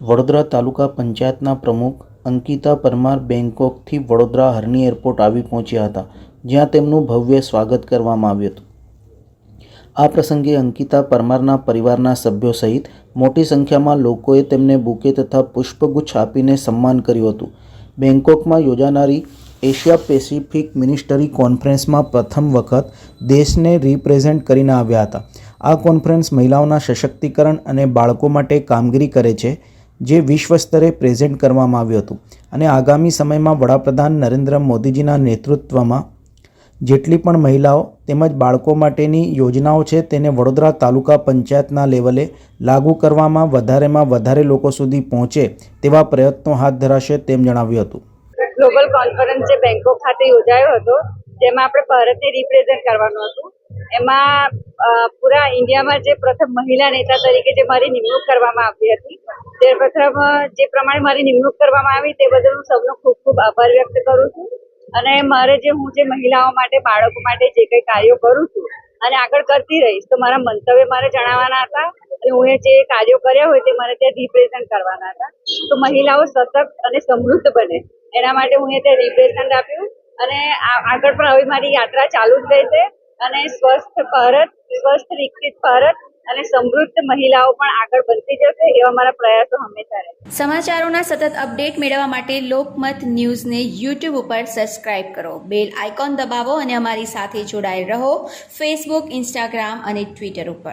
વડોદરા તાલુકા પંચાયતના પ્રમુખ અંકિતા પરમાર બેંકોકથી વડોદરા હરણી એરપોર્ટ આવી પહોંચ્યા હતા, જ્યાં તેમનું ભવ્ય સ્વાગત કરવામાં આવ્યું હતું. આ પ્રસંગે અંકિતા પરમારના પરિવારના સભ્યો સહિત મોટી સંખ્યામાં લોકોએ તેમને બુકે તથા પુષ્પગુચ્છ આપીને સન્માન કર્યું હતું. બેંકોકમાં યોજાનારી એશિયા પેસિફિક મિનિસ્ટરી કોન્ફરન્સમાં પ્રથમ વખત દેશને રિપ્રેઝેન્ટ કરીને આવ્યા હતા. આ કોન્ફરન્સ મહિલાઓના સશક્તિકરણ અને બાળકો માટે કામગીરી કરે છે. જે વિશ્વ સ્તરે પ્રેઝેન્ટ કરવામાં આવ્યું હતું. અને આગામી સમયમાં વડાપ્રધાન નરેન્દ્ર મોદીજીના નેતૃત્વમાં જેટલી પણ મહિલાઓ તેમજ બાળકો માટેની યોજનાઓ છે તેને વડોદરા તાલુકા પંચાયતના લેવલે લાગુ કરવામાં વધારેમાં વધારે લોકો સુધી પહોંચે તેવા પ્રયત્નો હાથ ધરાશે તેમ જણાવ્યું હતું. ગ્લોબલ કોન્ફરન્સ જે બેંકોક ખાતે યોજાયો હતો, જેમાં આપણે ભારતને રિપ્રેઝેન્ટ કરવાનું હતું. એમાં પૂરા ઇન્ડિયામાં જે પ્રથમ મહિલા નેતા તરીકે જે મારી નિમણૂક કરવામાં આવી હતી, તે પ્રથમ, જે પ્રમાણે મારી નિમણૂક કરવામાં આવી, તે બદલ હું સૌનો ખૂબ ખૂબ આભાર વ્યક્ત કરું છું. અને મારે જે હું જે મહિલાઓ માટે, બાળકો માટે જે કંઈ કાર્યો કરું છું, અને આગળ કરતી રહીશ, તો મારા મંતવ્ય મારે જણાવવાના હતા, અને હું એ જે કાર્યો કર્યા હોય તે મારે ત્યાં રિપ્રેઝન્ટ કરવાના હતા. તો મહિલાઓ સતત અને સમૃદ્ધ બને, એના માટે હું એ ત્યાં રિપ્રેઝન્ટ આપ્યું, અને આગળ પણ હવે મારી યાત્રા ચાલુ જ રહેશે, અને સ્વસ્થ ભારત સ્વસ્થ, વિકસિત ભારત અને સમૃદ્ધ મહિલાઓ પણ આગળ બનતી જશે એવા મારા પ્રયાસો હંમેશા રહે સમાચારોના સતત અપડેટ મેળવવા માટે લોકમત ન્યૂઝને યુટ્યુબ ઉપર સબસ્ક્રાઇબ કરો. બેલ આઇકોન દબાવો અને અમારી સાથે જોડાયેલ રહો ફેસબુક, ઇન્સ્ટાગ્રામ અને ટ્વિટર ઉપર.